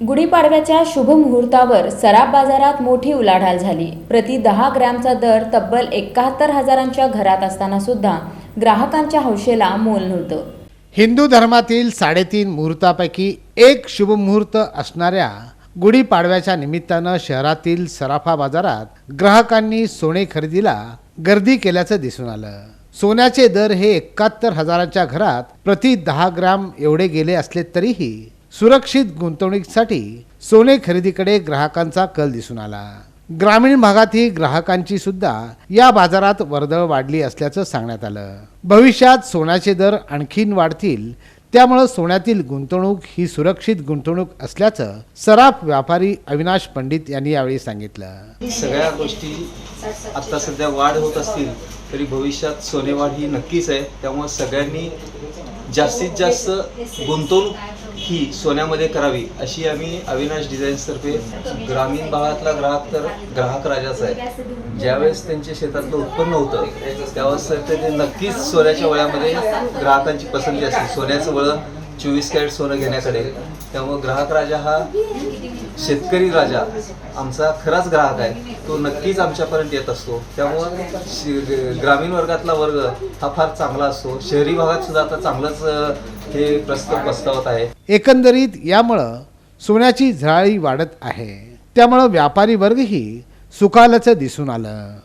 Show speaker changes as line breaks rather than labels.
गुढीपाडव्याच्या शुभ मुहूर्तावर सराफ बाजारात मोठी उलाढाल झाली. प्रति दहा ग्रॅमचा दर तब्बल एकाहत्तर हजारांच्या घरात असताना सुद्धा ग्राहकांच्या हौशेला मोल नव्हतं.
हिंदू धर्मातील साडेतीन मुहूर्तापैकी एक शुभ मुहूर्त असणाऱ्या गुढीपाडव्याच्या निमित्तानं शहरातील सराफा बाजारात ग्राहकांनी सोने खरेदीला गर्दी केल्याचं दिसून आलं. सोन्याचे दर हे एकाहत्तर हजाराच्या घरात प्रति दहा ग्राम एवढे गेले असले तरीही सुरक्षित गुंतवणुकीसाठी सोने खरेदीकडे ग्राहकांचा कल दिसून आला. ग्रामीण भागातही ग्राहकांची सुद्धा या बाजारात वर्दळ वाढली असल्याचं सांगण्यात आलं. भविष्यात सोन्याचे दर आणखीन वाढतील. त्यामुळं सोन्यातील गुंतवणूक ही सुरक्षित गुंतवणूक असल्याचं सराफ व्यापारी अविनाश पंडित यांनी यावेळी सांगितलं.
सगळ्या गोष्टी आता सध्या वाढ होत असतील तरी भविष्यात सोनेवाढ ही नक्कीच आहे. त्यामुळे सगळ्यांनी जास्तीत जास्त गुंतवणूक ही सोन्यामध्ये करावी अशी आम्ही अविनाश डिझाईन्सतर्फे ग्रामीण भागातला ग्राहक तर ग्राहक राजाच आहे. ज्यावेळेस त्यांच्या शेतातलं उत्पन्न होतं त्यावेळेस तर ते नक्कीच सोन्याच्या वळ्यामध्ये ग्राहकांची पसंती असते. सोन्याचं वळण चोवीस कॅरेट सोनं घेण्याकडे. त्यामुळे ग्राहक राजा हा शेतकरी राजा आमचा खराच ग्राहक आहे. तो नक्कीच आमच्यापर्यंत येत असतो. त्यामुळं ग्रामीण वर्गातला वर्ग हा फार चांगला असतो. शहरी भागात सुद्धा आता चांगलंच हे प्रस्ताव प्रस्तावत आहे.
एकंदरीत यामुळं सोन्याची झळाळी वाढत आहे. त्यामुळं व्यापारी वर्गही सुकालचं दिसून आलं.